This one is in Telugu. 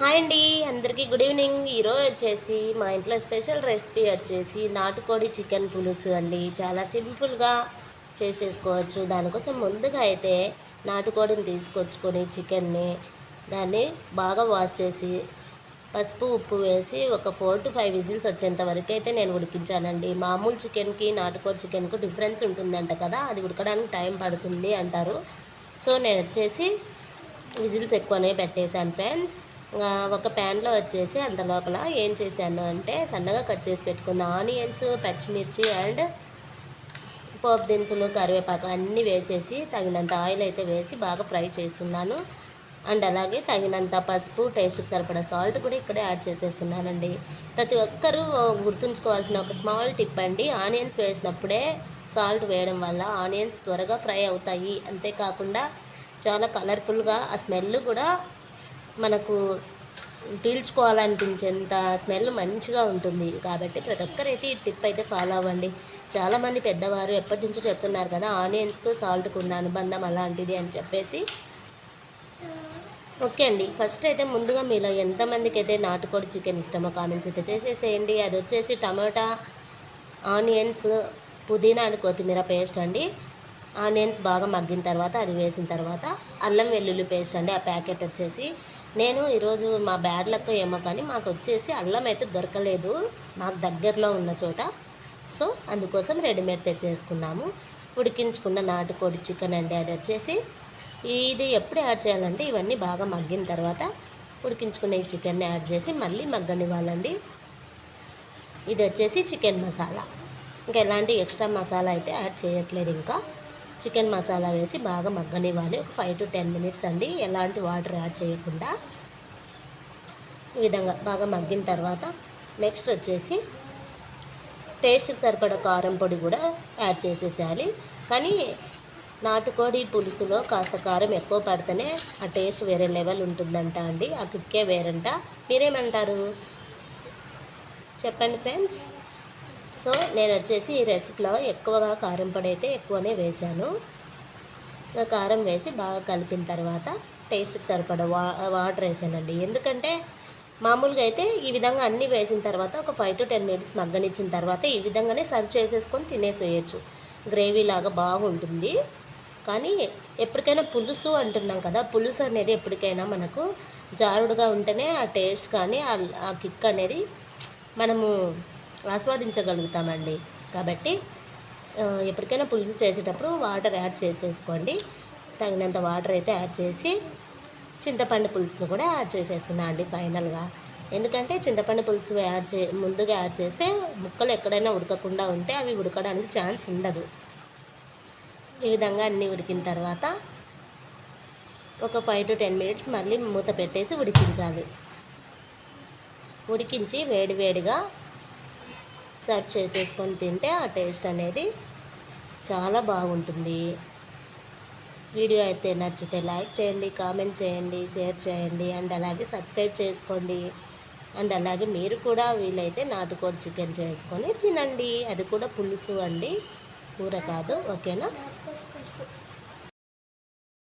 హాయ్ అండి అందరికీ గుడ్ ఈవినింగ్. ఈరోజు వచ్చేసి మా ఇంట్లో స్పెషల్ రెసిపీ వచ్చేసి నాటుకోడి చికెన్ పులుసు అండి. చాలా సింపుల్గా చేసేసుకోవచ్చు. దానికోసం ముందుగా అయితే నాటుకోడిని తీసుకొచ్చుకొని చికెన్ని దాన్ని బాగా వాష్ చేసి పసుపు ఉప్పు వేసి ఒక ఫోర్ టు ఫైవ్ విజిల్స్ వచ్చేంత వరకు అయితే నేను ఉడికించానండి. మామూలు చికెన్కి నాటుకోడి చికెన్కు డిఫరెన్స్ ఉంటుందంట కదా అది ఉడకడానికి టైం పడుతుంది అంటారు. సో నేను వచ్చేసి విజిల్స్ ఎక్కువనే పెట్టేశాను ఫ్రెండ్స్. ఒక ప్యాన్లో వచ్చేసి అంత లోపల ఏం చేశాను అంటే సన్నగా కట్ చేసి పెట్టుకున్న ఆనియన్స్ పచ్చిమిర్చి అండ్ పోపు దినుసులు కరివేపాకు అన్నీ వేసేసి తగినంత ఆయిల్ అయితే వేసి బాగా ఫ్రై చేస్తున్నాను. అండ్ అలాగే తగినంత పసుపు టేస్ట్కి సరిపడా సాల్ట్ కూడా ఇక్కడే యాడ్ చేసేస్తున్నానండి. ప్రతి ఒక్కరూ గుర్తుంచుకోవాల్సిన ఒక స్మాల్ టిప్ అండి ఆనియన్స్ వేసినప్పుడే సాల్ట్ వేయడం వల్ల ఆనియన్స్ త్వరగా ఫ్రై అవుతాయి. అంతేకాకుండా చాలా కలర్ఫుల్గా ఆ స్మెల్ కూడా మనకు పీల్చుకోవాలనిపించేంత స్మెల్ మంచిగా ఉంటుంది. కాబట్టి ప్రతి ఒక్కరైతే ఈ టిప్ అయితే ఫాలో అవ్వండి. చాలామంది పెద్దవారు ఎప్పటి నుంచో చెప్తున్నారు కదా ఆనియన్స్కు సాల్ట్కు ఉన్న అనుబంధం అలాంటిది అని చెప్పేసి. ఓకే అండి. ఫస్ట్ అయితే ముందుగా మీలో ఎంతమందికి అయితే నాటుకోడి చికెన్ ఇష్టమో కామెంట్స్ అయితే చేసేసేయండి. అది వచ్చేసి టమాటా ఆనియన్స్ పుదీనా అండ్ కొత్తిమీర పేస్ట్ అండి. ఆనియన్స్ బాగా మగ్గిన తర్వాత అది వేసిన తర్వాత అల్లం వెల్లుల్లి పేస్ట్ అండి. ఆ ప్యాకెట్ వచ్చేసి నేను ఈరోజు మా బ్యాడ్ లక్ ఏమో కానీ మాకు వచ్చేసి అల్లం అయితే దొరకలేదు మాకు దగ్గరలో ఉన్న చోట. సో అందుకోసం రెడీమేడ్ తెచ్చేసుకున్నాము. ఉడికించుకున్న నాటుకోడి చికెన్ అండి అది వచ్చేసి ఇది ఎప్పుడు యాడ్ చేయాలంటే ఇవన్నీ బాగా మగ్గిన తర్వాత ఉడికించుకున్న ఈ చికెన్ని యాడ్ చేసి మళ్ళీ మగ్గనివ్వాలండి ఇది వచ్చేసి చికెన్ మసాలా. ఇంకా ఎలాంటి ఎక్స్ట్రా మసాలా అయితే యాడ్ చేయట్లేదు ఇంకా. చికెన్ మసాలా వేసి బాగా మగ్గనివ్వాలి. ఒక ఫైవ్ టు టెన్ మినిట్స్ అండి. ఎలాంటి వాటర్ యాడ్ చేయకుండా ఈ విధంగా బాగా మగ్గిన తర్వాత నెక్స్ట్ వచ్చేసి టేస్ట్కి సరిపడ కారం పొడి కూడా యాడ్ చేసేసేయాలి. కానీ నాటుకోడి పులుసులో కాస్త కారం ఎక్కువ పడితేనే ఆ టేస్ట్ వేరే లెవెల్ ఉంటుందంట అండి. ఆ కుక్కే వేరంట. మీరేమంటారు? చెప్పండి ఫ్రెండ్స్. సో నేను వచ్చేసి ఈ రెసిపీలో ఎక్కువగా కారం పొడి అయితే ఎక్కువనే వేశాను. కారం వేసి బాగా కలిపిన తర్వాత టేస్ట్కి సరిపడా వా వాటర్ వేసానండి. ఎందుకంటే మామూలుగా అయితే ఈ విధంగా అన్నీ వేసిన తర్వాత ఒక ఫైవ్ టు టెన్ మినిట్స్ మగ్గనిచ్చిన తర్వాత ఈ విధంగానే సర్వ్ చేసేసుకొని తినేసేయచ్చు. గ్రేవీ లాగా బాగుంటుంది. కానీ ఎప్పటికైనా పులుసు అంటున్నాం కదా పులుసు అనేది ఎప్పటికైనా మనకు జారుడుగా ఉంటేనే ఆ టేస్ట్ కానీ ఆ కిక్ అనేది మనము ఆస్వాదించగలుగుతామండి. కాబట్టి ఎప్పటికైనా పులుసు చేసేటప్పుడు వాటర్ యాడ్ చేసేసుకోండి. తగినంత వాటర్ అయితే యాడ్ చేసి చింతపండు పులుసును కూడా యాడ్ చేసేస్తున్నా అండి ఫైనల్గా. ఎందుకంటే చింతపండు పులుసు యాడ్ చే ముందుగా యాడ్ చేస్తే ముక్కలు ఎక్కడైనా ఉడకకుండా ఉంటే అవి ఉడకడానికి ఛాన్స్ ఉండదు. ఈ విధంగా అన్నీ ఉడికిన తర్వాత ఒక ఫైవ్ టు టెన్ మినిట్స్ మళ్ళీ మూత పెట్టేసి ఉడికించాలి. ఉడికించి వేడి వేడిగా సర్వ్ చేసేసుకొని తింటే ఆ టేస్ట్ అనేది చాలా బాగుంటుంది. వీడియో అయితే నచ్చితే లైక్ చేయండి కామెంట్ చేయండి షేర్ చేయండి అండ్ అలాగే సబ్స్క్రైబ్ చేసుకోండి. అండ్ అలాగే మీరు కూడా వీలైతే నాటుకోడి చికెన్ చేసుకొని తినండి. అది కూడా పులుసు అండి. కూర కాదు ఓకేనా?